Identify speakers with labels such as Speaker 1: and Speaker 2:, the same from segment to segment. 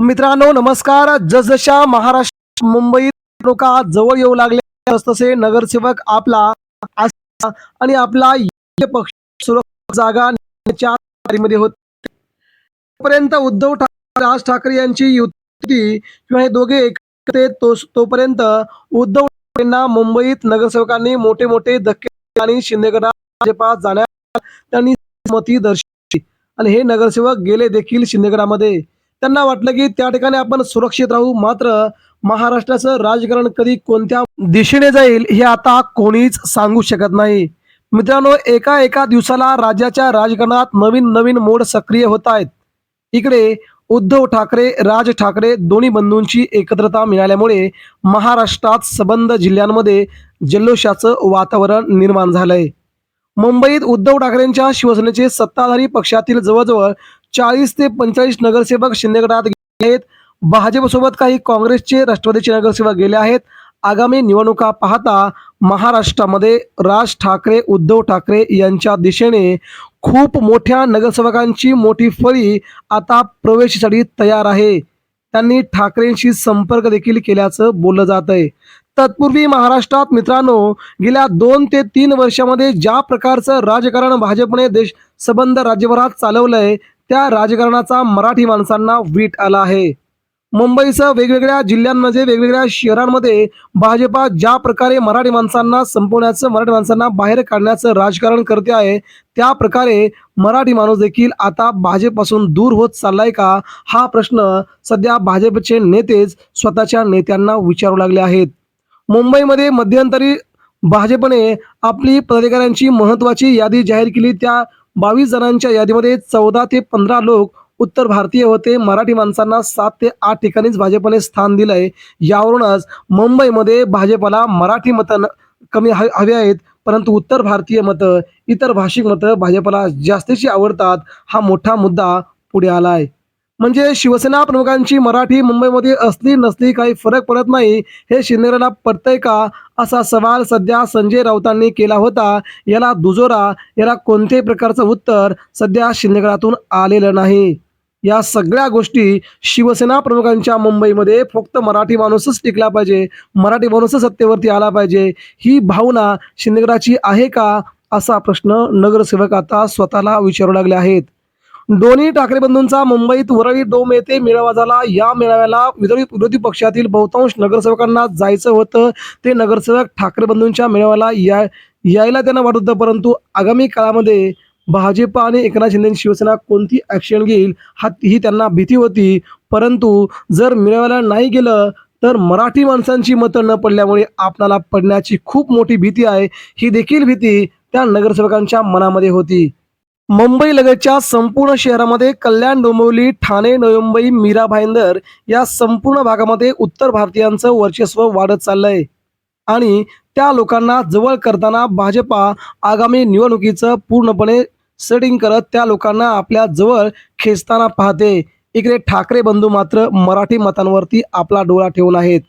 Speaker 1: मित्रांनो नमस्कार. जसजशा महाराष्ट्र मुंबईत लोका जवळ येऊ लागले तसे नगरसेवक आपला आणि आपला पक्ष सुरक्षित जागा होते. तोपर्यंत उद्धव ठाकरे राज ठाकरे यांची युती किंवा हे दोघे एकत्र तो तोपर्यंत उद्धव ठाकरेंना मुंबईत नगरसेवकांनी मोठे मोठे धक्के आणि शिंदेगडा भाजपात जाण्यास त्यांनी सहमती दर्शवली. आणि हे नगरसेवक गेले देखील शिंदेगडामध्ये. त्यांना वाटलं की त्या ठिकाणी आपण सुरक्षित राहू. मात्र महाराष्ट्राचं राजकारण कधी कोणत्या दिशेने जाईल हे आता कोणीच सांगू शकत नाही. मित्रांनो एका एका दिवसाला राज्याच्या राजकारणात नवीन नवीन मोड सक्रिय होत आहेत. इकडे उद्धव ठाकरे राज ठाकरे दोन्ही बंधूंची एकत्रता मिळाल्यामुळे महाराष्ट्रात सबंध जिल्ह्यांमध्ये जल्लोषाचं वातावरण निर्माण झालंय. मुंबईत उद्धव ठाकरेंच्या शिवसेनेचे सत्ताधारी पक्षातील जवळजवळ चाळीस ते पंचेचाळीस नगरसेवक शिंदेगडात गेले आहेत. भाजपसोबत काही काँग्रेसचे राष्ट्रवादीचे नगरसेवक गेले आहेत. आगामी निवडणुका पाहता महाराष्ट्रामध्ये राज ठाकरे उद्धव ठाकरे यांच्या दिशेने खूप मोठ्या नगरसेवकांची मोठी फळी आता प्रवेशासाठी तयार आहे. त्यांनी ठाकरेंशी संपर्क देखील केल्याचं बोललं जात आहे तत्पूर्वी महाराष्ट्रात मित्रांनो गेल्या दोन ते तीन वर्षामध्ये ज्या प्रकारचं राजकारण भाजपने देश सबंध राज्यभरात चालवलंय त्या राजकारणाचा मराठी माणसांना वीट आला आहे. मुंबईसह वेगवेगळ्या जिल्ह्यांमध्ये वेगवेगळ्या शहरांमध्ये भाजपा ज्या प्रकारे मराठी माणसांना संपवण्याचं मराठी माणसांना बाहेर काढण्याचं राजकारण करते आहे त्या प्रकारे मराठी माणूस देखील आता भाजपपासून दूर होत चाललाय का? हा प्रश्न सध्या भाजपचे नेतेच स्वतःच्या नेत्यांना विचारू लागले आहेत. मुंबईमध्ये मध्यंतरी भाजपने आपली पदाधिकाऱ्यांची महत्वाची यादी जाहीर केली. त्या बावीस जणांच्या यादीमध्ये चौदा ते पंधरा लोक उत्तर भारतीय होते. मराठी माणसांना सात ते आठ ठिकाणीच भाजपने स्थान दिलंय. यावरूनच मुंबईमध्ये भाजपला मराठी मतं कमी ह- हवी आहेत परंतु उत्तर भारतीय मतं इतर भाषिक मतं भाजपला जास्तीची आवडतात. हा मोठा मुद्दा पुढे आला आहे म्हणजे शिवसेना प्रमुखांची मराठी मुंबईमध्ये असली नसली काही फरक पडत नाही हे शिंदेला पडतंय का? असा सवाल सध्या संजय राऊतांनी केला होता. याला दुजोरा याला कोणत्याही प्रकारचं उत्तर सध्या शिंदेगडातून आलेलं नाही? या सगळ्या गोष्टी शिवसेना प्रमुखांच्या मुंबईमध्ये फक्त मराठी माणूसच टिकला पाहिजे मराठी माणूसच सत्तेवरती आला पाहिजे ही भावना शिंदेगडाची आहे का? असा प्रश्न नगरसेवक आता स्वतःला विचारू लागले आहेत. दोन्ही ठाकरे बंधूंचा मुंबईत वरळी डोम येथे मेळावा झाला. या मेळाव्याला विरोधी विरोधी पक्षातील बहुतांश नगरसेवकांना जायचं होतं. ते नगरसेवक ठाकरे बंधूंच्या मेळाव्याला या यायला त्यांना वाटत होतं. परंतु आगामी काळामध्ये भाजप आणि एकनाथ शिंदे शिवसेना कोणती ॲक्शन घेईल हा ही त्यांना भीती होती. परंतु जर मेळाव्याला नाही गेलं तर मराठी माणसांची मतं न पडल्यामुळे आपणाला पडण्याची खूप मोठी भीती आहे. ही देखील भीती त्या नगरसेवकांच्या मनामध्ये होती. मुंबई लगतच्या संपूर्ण शहरामध्ये कल्याण डोंबिवली ठाणे नवी मीरा भाईंदर या संपूर्ण भागामध्ये उत्तर भारतीयांचं वर्चस्व वाढत चाललंय. आणि त्या लोकांना जवळ करताना भाजपा आगामी निवडणुकीचं पूर्णपणे सेटिंग करत त्या लोकांना आपल्या जवळ खेचताना पाहते. इकडे ठाकरे बंधू मात्र मराठी मतांवरती आपला डोळा ठेवून आहेत.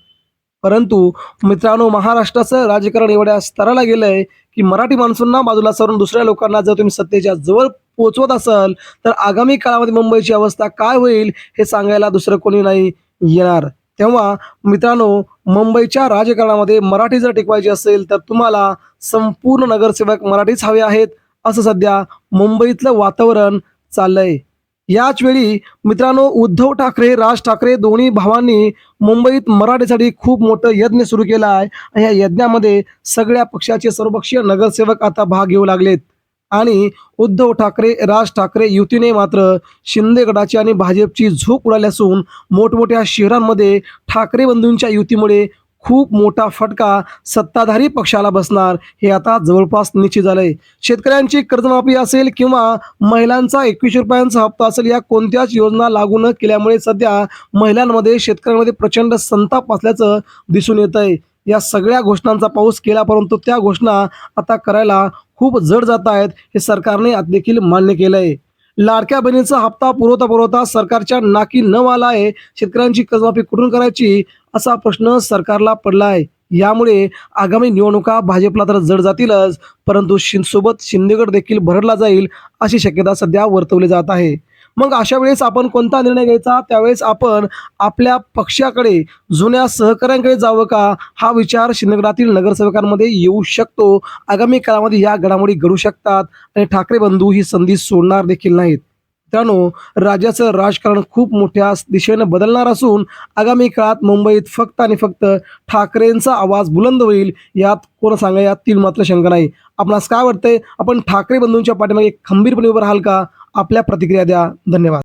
Speaker 1: परंतु मित्रांनो महाराष्ट्राचं राजकारण एवढ्या स्तराला गेलंय की मराठी माणसांना बाजूला सरून दुसऱ्या लोकांना जर तुम्ही सत्तेच्या जवळ पोचवत असाल तर आगामी काळामध्ये मुंबईची अवस्था काय होईल हे सांगायला दुसरं कोणी नाही येणार. तेव्हा मित्रांनो मुंबईच्या राजकारणामध्ये मराठी जर टिकवायची असेल तर तुम्हाला संपूर्ण नगरसेवक मराठीच हवे आहेत असं सध्या मुंबईतलं वातावरण चाललंय. याच वेळी मित्रांनो उद्धव ठाकरे राज ठाकरे दोन्ही भावांनी मुंबईत मराठीसाठी खूप मोठं यज्ञ सुरू केला आहे. आणि या यज्ञामध्ये सगळ्या पक्षाचे सर्वपक्षीय नगरसेवक आता भाग घेऊ लागलेत. आणि उद्धव ठाकरे राज ठाकरे युतीने मात्र शिंदे गटाची आणि भाजपची झोप उडाली असून मोठमोठ्या शहरांमध्ये ठाकरे बंधूंच्या युतीमुळे खूप मोठा फटका सत्ताधारी पक्षाला बसणार हे आता जवळपास निश्चित झालंय. शेतकऱ्यांची कर्जमाफी असेल किंवा महिलांचा एकवीसशे रुपयांचा हप्ता असेल या कोणत्याच योजना लागू न केल्यामुळे सध्या महिलांमध्ये शेतकऱ्यांमध्ये प्रचंड संताप असल्याचं दिसून येत आहे या सगळ्या घोषणांचा पाऊस केला परंतु त्या घोषणा आता करायला खूप जड जात आहेत हे सरकारने आज देखील मान्य केलंय. लाडक्या बहिणीचा हप्ता पुरवता पुरवता सरकारच्या नाकी न आला आहे. शेतकऱ्यांची कर्जमाफी कुठून करायची असा प्रश्न सरकारला पडला आहे. यामुळे आगामी निवडणुका भाजपला तर जड जातीलच परंतु शिंदसोबत शिंदेगड देखील भरडला जाईल अशी शक्यता सध्या वर्तवली जात आहे. मग अशा वेळेस आपण कोणता निर्णय घ्यायचा? त्यावेळेस आपण आपल्या पक्षाकडे जुन्या सहकाऱ्यांकडे जावं का? हा विचार शिंदगडातील नगरसेवकांमध्ये येऊ शकतो. आगामी काळामध्ये या घडामोडी घडू शकतात आणि ठाकरे बंधू ही संधी सोडणार देखील नाहीत. त्यानो राज्याचं राजकारण खूप मोठ्या दिशेनं बदलणार असून आगामी काळात मुंबईत फक्त आणि फक्त ठाकरेंचा आवाज बुलंद होईल यात कोण सांगा यात तीन मात्र शंका नाही. आपणास काय वाटतंय? आपण ठाकरे बंधूंच्या पाठीमागे खंबीरपणे उभं राहाल का? आपल्या प्रतिक्रिया द्या. धन्यवाद.